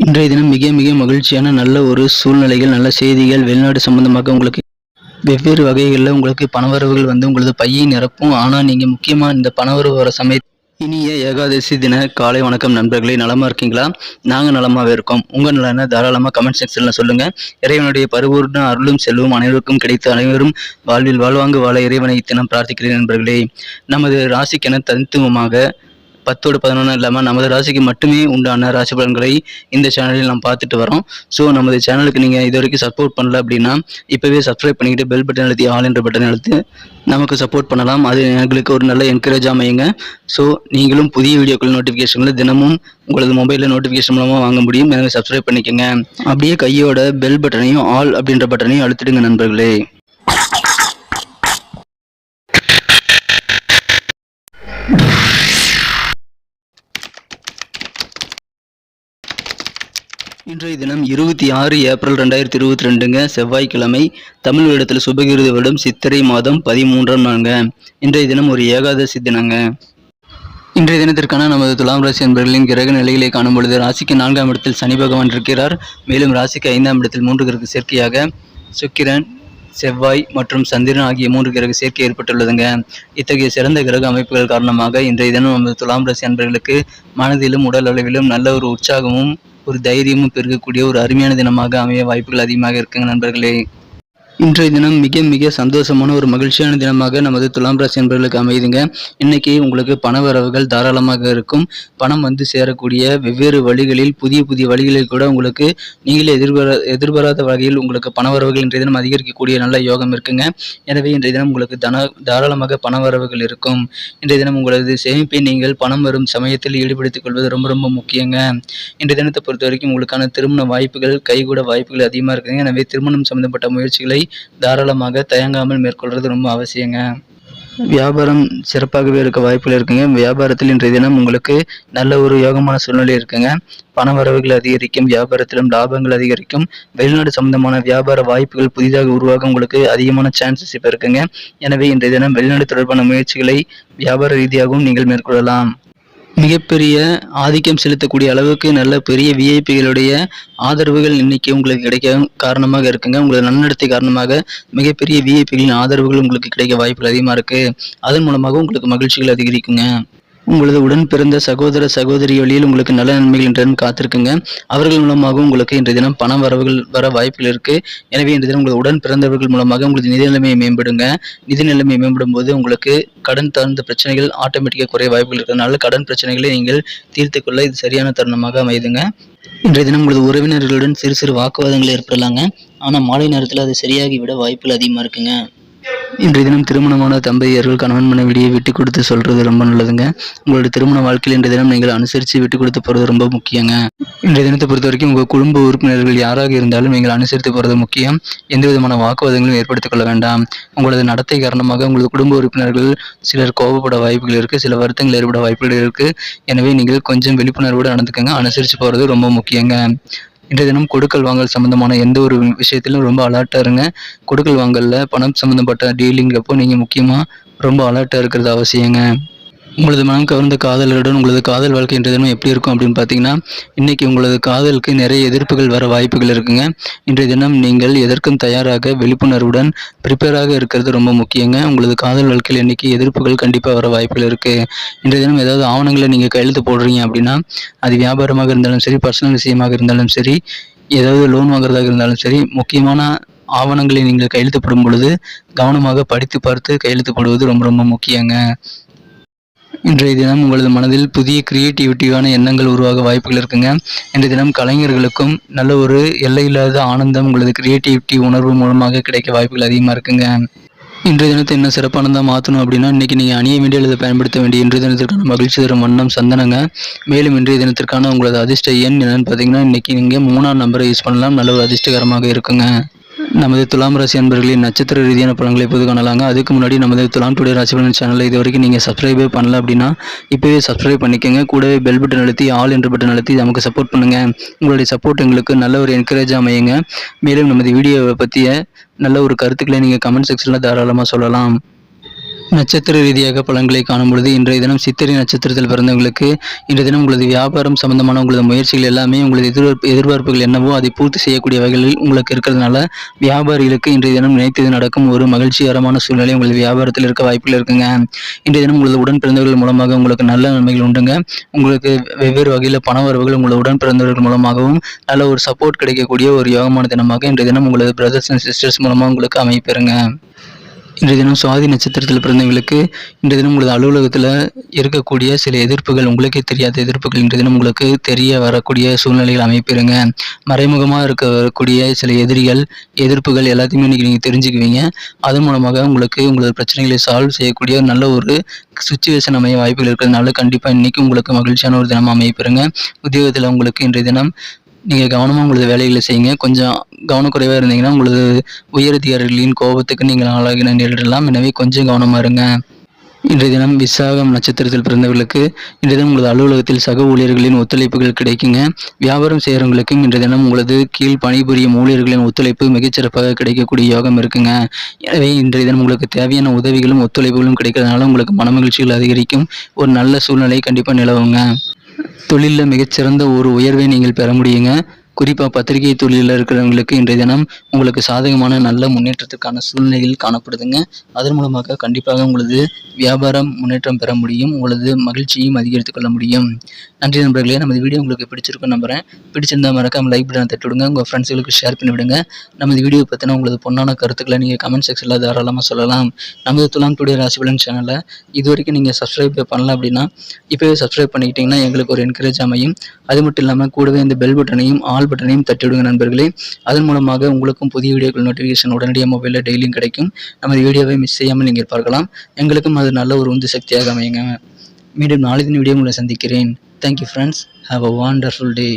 இன்றைய தினம் மிக மிக மகிழ்ச்சியான நல்ல ஒரு சூழ்நிலைகள் நல்ல செய்திகள் வெளிநாடு சம்பந்தமாக உங்களுக்கு வெவ்வேறு வகைகளில் உங்களுக்கு பணவரவுகள் வந்து உங்களது பையை நிரப்பும். ஆனால் நீங்கள் முக்கியமாக இந்த பணவரவு வர சமய இனிய ஏகாதசி தின காலை வணக்கம் நண்பர்களே. நலமாக இருக்கீங்களா? நாங்கள் நலமாகவே இருக்கோம். உங்கள் நலனை தாராளமாக கமெண்ட் செக்ஷனில் சொல்லுங்கள் இறைவனுடைய பருவூர்ண அருளும் செல்வம் அனைவருக்கும் கிடைத்த அனைவரும் வாழ்வில் வாழ்வாங்கு வாழ இறைவனை தினம் பிரார்த்திக்கிறேன் நண்பர்களே. நமது ராசிக்கென தனித்துவமாக பத்தோடு பதினொன்று இல்லாமல் நமது ராசிக்கு மட்டுமே உண்டான ராசி பலன்களை இந்த சேனலில் நாம் பார்த்துட்டு வரோம். ஸோ நமது சேனலுக்கு நீங்கள் இது வரைக்கும் சப்போர்ட் பண்ணல அப்படின்னா இப்போவே சப்ஸ்கிரைப் பண்ணிக்கிட்டு பெல் பட்டன் அழுத்தி ஆல் என்ற பட்டன் அழுத்து நமக்கு சப்போர்ட் பண்ணலாம். அது எங்களுக்கு ஒரு நல்ல என்கரேஜ் அமையுங்க. ஸோ நீங்களும் புதிய வீடியோக்கள் நோட்டிஃபிகேஷன்களை தினமும் உங்களது மொபைலில் நோட்டிஃபிகேஷன் மூலமாக வாங்க முடியும். எனவே சப்ஸ்கிரைப் பண்ணிக்கோங்க. அப்படியே கையோட பெல் பட்டனையும் ஆல் அப்படின்ற பட்டனையும் அழுத்திடுங்க நண்பர்களே. இன்றைய தினம் இருபத்தி ஆறு ஏப்ரல் ரெண்டாயிரத்தி இருபத்தி ரெண்டுங்க. செவ்வாய்க்கிழமை தமிழ் இடத்துல சுபகிருத வருடம் சித்திரை மாதம் பதிமூன்றாம் நாளுங்க. இன்றைய தினம் ஒரு ஏகாதசி தினங்க. இன்றைய தினத்திற்கான நமது துலாம் ராசி என்பர்களின் கிரக நிலைகளை காணும் பொழுது ராசிக்கு நான்காம் இடத்தில் சனி பகவான் இருக்கிறார். மேலும் ராசிக்கு ஐந்தாம் இடத்தில் மூன்று கிரக சேர்க்கையாக சுக்கிரன் செவ்வாய் மற்றும் சந்திரன் ஆகிய மூன்று கிரக சேர்க்கை ஏற்பட்டுள்ளதுங்க. இத்தகைய சிறந்த கிரக அமைப்புகள் காரணமாக இன்றைய தினம் நமது துலாம் ராசி அன்பர்களுக்கு மனதிலும் உடல் அளவிலும் நல்ல ஒரு உற்சாகமும் ஒரு தைரியமும் பெருகக்கூடிய ஒரு அருமையான தினமாக அமைய வாய்ப்புகள் அதிகமாக இருக்குங்க நண்பர்களே. இன்றைய தினம் மிக மிக சந்தோஷமான ஒரு மகிழ்ச்சியான தினமாக நமது துலாம் ராசி என்பவர்களுக்கு அமையுதுங்க. இன்னைக்கு உங்களுக்கு பண வரவுகள் தாராளமாக இருக்கும். பணம் வந்து சேரக்கூடிய வெவ்வேறு வழிகளில் புதிய புதிய வழிகளில் கூட உங்களுக்கு நீங்களே எதிர்பாரா எதிர்பாராத வகையில் உங்களுக்கு பண வரவுகள் இன்றைய தினம் அதிகரிக்கக்கூடிய நல்ல யோகம் இருக்குங்க. எனவே இன்றைய தினம் உங்களுக்கு தன தாராளமாக பண வரவுகள் இருக்கும். இன்றைய தினம் உங்களது சேமிப்பை நீங்கள் பணம் வரும் சமயத்தில் ஈடுபடுத்திக் கொள்வது ரொம்ப ரொம்ப முக்கியங்க. இன்றைய தினத்தை பொறுத்த வரைக்கும் உங்களுக்கான திருமண வாய்ப்புகள் கைகூட வாய்ப்புகள் அதிகமாக இருக்குங்க எனவே திருமணம் சம்பந்தப்பட்ட முயற்சிகளை தாராளமாக தயங்காமல் மேற்கொள்வது ரொம்ப அவசியங்க. வியாபாரம் சிறப்பாகவே இருக்க வாய்ப்புகள் இருக்குங்க. வியாபாரத்தில் இன்றைய தினம் உங்களுக்கு நல்ல ஒரு யோகமான சூழ்நிலை இருக்குங்க. பண வரவுகள் அதிகரிக்கும் வியாபாரத்திலும் லாபங்கள் அதிகரிக்கும். வெளிநாடு சம்பந்தமான வியாபார வாய்ப்புகள் புதிதாக உருவாக உங்களுக்கு அதிகமான சான்சஸ் இப்போ இருக்குங்க. எனவே இன்றைய தினம் வெளிநாடு தொடர்பான முயற்சிகளை வியாபார ரீதியாகவும் நீங்கள் மேற்கொள்ளலாம். மிகப்பெரிய ஆதிக்கம் செலுத்தக்கூடிய அளவுக்கு நல்ல பெரிய விஐபிகளுடைய ஆதரவுகள் இன்னைக்கு உங்களுக்கு கிடைக்க காரணமாக இருக்குங்க. உங்களது நன்னடத்தை காரணமாக மிகப்பெரிய விஐபிகளின் ஆதரவுகள் உங்களுக்கு கிடைக்க வாய்ப்புகள் அதிகமாக இருக்குது அதன் மூலமாக உங்களுக்கு மகிழ்ச்சிகள் அதிகரிக்குங்க. உங்களது உடன் பிறந்த சகோதர சகோதரி வழியில் உங்களுக்கு நல்ல நன்மைகள் இன்று தினம் காத்திருக்குங்க. அவர்கள் மூலமாக உங்களுக்கு இன்றைய தினம் பணம் வரவுகள் வர வாய்ப்புகள் இருக்கு. எனவே இன்றைய தினம் உங்களது உடன் பிறந்தவர்கள் மூலமாக உங்களது நிதி நிலைமையை மேம்படுங்க. நிதி நிலைமையை மேம்படும் போது உங்களுக்கு கடன் சார்ந்த பிரச்சனைகள் ஆட்டோமேட்டிக்காக குறைய வாய்ப்புகள் இருக்கிறதுனால கடன் பிரச்சனைகளை நீங்கள் தீர்த்து கொள்ள இது சரியான தருணமாக அமைதுங்க இன்றைய தினம் உங்களது உறவினர்களுடன் சிறு சிறு வாக்குவாதங்கள் ஏற்படலாங்க. ஆனால் மாலை நேரத்தில் அது சரியாகி விட வாய்ப்புகள் அதிகமாக இருக்குங்க. இன்றைய தினம் திருமணமான தம்பதியர்கள் கணவன் மனைவியை விட்டு கொடுத்து சொல்றது ரொம்ப நல்லதுங்க. உங்களுடைய திருமண வாழ்க்கையில் இன்றைய தினம் நீங்கள் அனுசரித்து விட்டு கொடுத்து போறது ரொம்ப முக்கியங்க. இன்றைய தினத்தை பொறுத்த வரைக்கும் உங்கள் குடும்ப உறுப்பினர்கள் யாராக இருந்தாலும் நீங்கள் அனுசரித்து போறது முக்கியம். எந்த விதமான வாக்குவாதங்களும் ஏற்படுத்திக் கொள்ள வேண்டாம். உங்களது நடத்தை காரணமாக உங்களது குடும்ப உறுப்பினர்கள் சிலர் கோபப்பட வாய்ப்புகள் இருக்கு சில வருத்தங்கள் ஏற்பட வாய்ப்புகள் இருக்கு. எனவே நீங்கள் கொஞ்சம் விழிப்புணர்வோடு நடந்துக்கங்க. அனுசரித்து போறது ரொம்ப முக்கியங்க. இன்றைய தினம் கொடுக்கல் வாங்கல் சம்பந்தமான எந்த ஒரு விஷயத்திலும் ரொம்ப அலர்ட்டாக இருங்க. கொடுக்கல் வாங்கலில் பணம் சம்மந்தப்பட்ட டீலிங்கிறப்போ நீங்கள் முக்கியமாக ரொம்ப அலர்ட்டாக இருக்கிறது அவசியங்க. உங்களது மனம் கவர்ந்த காதலருடன் உங்களது காதல் வாழ்க்கை இன்றைய தினம் எப்படி இருக்கும் அப்படின்னு பார்த்தீங்கன்னா இன்றைக்கி உங்களது காதலுக்கு நிறைய எதிர்ப்புகள் வர வாய்ப்புகள் இருக்குங்க. இன்றைய தினம் நீங்கள் எதற்கும் தயாராக விழிப்புணர்வுடன் ப்ரிப்பேராக இருக்கிறது ரொம்ப முக்கியங்க. உங்களது காதல் வாழ்க்கையில் இன்றைக்கி எதிர்ப்புகள் கண்டிப்பாக வர வாய்ப்புகள் இருக்குது இன்றைய தினம் ஏதாவது ஆவணங்களை நீங்கள் கையெழுத்து போடுறீங்க அப்படின்னா அது வியாபாரமாக இருந்தாலும் சரி பர்சனல் விஷயமாக இருந்தாலும் சரி ஏதாவது லோன் வாங்குறதாக இருந்தாலும் சரி முக்கியமான ஆவணங்களை நீங்கள் கையெழுத்து போடும் பொழுது கவனமாக படித்து பார்த்து கையெழுத்து போடுவது ரொம்ப ரொம்ப முக்கியங்க. இன்றைய தினம் உங்களது மனதில் புதிய கிரியேட்டிவிட்டியான எண்ணங்கள் உருவாக வாய்ப்புகள் இருக்குங்க. இன்றைய தினம் கலைஞர்களுக்கும் நல்ல ஒரு எல்லையில்லாத ஆனந்தம் உங்களது கிரியேட்டிவிட்டி உணர்வு மூலமாக கிடைக்க வாய்ப்புகள் அதிகமாக இருக்குங்க. இன்றைய தினத்தை என்ன சிறப்பானதாக மாற்றணும் அப்படின்னா இன்றைக்கி நீங்கள் அணிய வேண்டிய அல்லது பயன்படுத்த வேண்டிய இன்றைய தினத்திற்கான மகிழ்ச்சி தரும் வண்ணம் சந்தனங்க. மேலும் இன்றைய தினத்திற்கான உங்களது அதிர்ஷ்ட எண் என்னென்னு பார்த்தீங்கன்னா இன்றைக்கி நீங்கள் மூணாம் நம்பரை யூஸ் பண்ணலாம். நல்ல ஒரு அதிர்ஷ்டகரமாக இருக்குங்க. நமது துலாம் ராசி அன்பர்களின் நட்சத்திர ரீதியான பலன்களை இப்போது காணலாங்க. அதுக்கு முன்னாடி நமது துலாம் டுடே ராசி பலன் சேனலை இது வரைக்கும் நீங்கள் சப்ஸ்கிரைபே பண்ணல அப்படின்னா இப்போவே சப்ஸ்கிரைப் பண்ணிக்கோங்க. கூடவே பெல் பட்டன் அழுத்தி ஆல் என்ற பட்டன் அழுத்தி நமக்கு சப்போர்ட் பண்ணுங்க. உங்களுடைய சப்போர்ட் எங்களுக்கு நல்ல ஒரு என்கரேஜ் அமையுங்க. மேலும் நமது வீடியோவை பற்றிய நல்ல ஒரு கருத்துக்களை நீங்கள் கமெண்ட் செக்ஷனில் தாராளமாக சொல்லலாம். நட்சத்திர ரீதியாக பலன்களை காணும் பொழுது இன்றைய தினம் சித்திரை நட்சத்திரத்தில் பிறந்தவங்களுக்கு இன்றைய தினம் உங்களது வியாபாரம் சம்பந்தமான உங்களது முயற்சிகள் எல்லாமே உங்களது எதிர்பார்ப்பு எதிர்பார்ப்புகள் என்னவோ அதை பூர்த்தி செய்யக்கூடிய வகையில் உங்களுக்கு இருக்கிறதுனால வியாபாரிகளுக்கு இன்றைய தினம் நினைத்தது நடக்கும் ஒரு மகிழ்ச்சிகரமான சூழ்நிலை உங்களது வியாபாரத்தில் இருக்க வாய்ப்புகள் இருக்குங்க. இன்றைய தினம் உங்களது உடன் பிறந்தவர்கள் மூலமாக உங்களுக்கு நல்ல நன்மைகள் உண்டுங்க. உங்களுக்கு வெவ்வேறு வகையில் பண வரவுகள் உங்களது உடன் பிறந்தவர்கள் மூலமாகவும் நல்ல ஒரு சப்போர்ட் கிடைக்கக்கூடிய ஒரு யோகமான தினமாக இன்றைய தினம் உங்களது பிரதர்ஸ் அண்ட் சிஸ்டர்ஸ் மூலமாக உங்களுக்கு அமைப்பெறுங்க இன்றைய தினம் சுவாதி நட்சத்திரத்தில் பிறந்தவங்களுக்கு இன்றைய தினம் உங்களது அலுவலகத்தில் இருக்கக்கூடிய சில எதிர்ப்புகள் உங்களுக்கே தெரியாத எதிர்ப்புகள் இன்றைய தினம் உங்களுக்கு தெரிய வரக்கூடிய சூழ்நிலைகள் அமைப்பிருங்க. மறைமுகமாக இருக்க வரக்கூடிய சில எதிரிகள் எதிர்ப்புகள் எல்லாத்தையுமே இன்றைக்கி நீங்கள் தெரிஞ்சுக்குவீங்க. அதன் மூலமாக உங்களுக்கு உங்களது பிரச்சனைகளை சால்வ் செய்யக்கூடிய நல்ல ஒரு சுச்சுவேஷன் அமைய வாய்ப்புகள் இருக்கிறதுனால கண்டிப்பாக இன்றைக்கி உங்களுக்கு மகிழ்ச்சியான ஒரு தினம் அமைப்பிருங்க. உத்தியோகத்தில் உங்களுக்கு இன்றைய தினம் நீங்கள் கவனமாக உங்களது வேலைகளை செய்யுங்க. கொஞ்சம் கவனக்குறைவாக இருந்தீங்கன்னா உங்களது உயரதிகாரிகளின் கோபத்துக்கு நீங்கள் ஆளாகி நேரிடலாம். எனவே கொஞ்சம் கவனமாக இருங்க. இன்றைய தினம் விசாகம் நட்சத்திரத்தில் பிறந்தவர்களுக்கு இன்றைய தினம் உங்களது அலுவலகத்தில் சக ஊழியர்களின் ஒத்துழைப்புகள் கிடைக்குங்க. வியாபாரம் செய்கிறவங்களுக்கும் இன்றைய தினம் உங்களது கீழ் பணிபுரியும் ஊழியர்களின் ஒத்துழைப்பு மிகச்சிறப்பாக கிடைக்கக்கூடிய யோகம் இருக்குங்க. எனவே இன்றைய தினம் உங்களுக்கு தேவையான உதவிகளும் ஒத்துழைப்புகளும் கிடைக்கிறதுனால உங்களுக்கு மனமகிழ்ச்சிகள் அதிகரிக்கும். ஒரு நல்ல சூழ்நிலை கண்டிப்பாக நிலவுங்க. தொழிலில் மிகச்சிறந்த ஒரு உயர்வை நீங்கள் பெற முடியுங்க. குறிப்பாக பத்திரிகை தொழிலில் இருக்கிறவங்களுக்கு இன்றைய தினம் உங்களுக்கு சாதகமான நல்ல முன்னேற்றத்துக்கான சூழ்நிலைகள் காணப்படுதுங்க. அதன் மூலமாக கண்டிப்பாக உங்களது வியாபாரம் முன்னேற்றம் பெற முடியும் உங்களது மகிழ்ச்சியும் அதிகரித்துக் கொள்ள முடியும். நன்றி நண்பர்களே நமது வீடியோ உங்களுக்கு பிடிச்சிருக்கும் நம்புகிறேன் பிடிச்சிருந்தா மறக்காம லைக் பட்டன் தட்டி விடுங்க உங்கள் ஃப்ரெண்ட்ஸுகளுக்கு ஷேர் பண்ணி விடுங்க நமது வீடியோ பற்றின உங்களது பொண்ணான கருத்துக்களை நீங்கள் கமெண்ட் செக்ஷனில் தாராளமாக சொல்லலாம். நமது துலாம் டுடே ராசிபலன் சேனலை இது வரைக்கும் நீங்கள் சப்ஸ்கிரைப் பண்ணல அப்படின்னா இப்போவே சப்ஸ்கிரைப் பண்ணிக்கிட்டிங்கன்னா எங்களுக்கு ஒரு என்கரேஜ் அமையும். அது மட்டும் இல்லாமல் கூடவே இந்த பெல் பட்டனையும் ஆல் பட்டனையும் தட்டிவிடுங்க நண்பர்களே. அதன் மூலமாக உங்களுக்கும் புதிய வீடியோக்கள் நோட்டிஃபிகேஷன் உடனடியாக மொபைலில் டெய்லியும் கிடைக்கும். நமது வீடியோவை மிஸ் செய்யாமல் நீங்கள் பார்க்கலாம். எங்களுக்கும் அது நல்ல ஒரு உந்து சக்தியாக அமையுங்க. மீண்டும் நாளை வீடியோ உங்களை சந்திக்கிறேன். Thank you friends have a wonderful day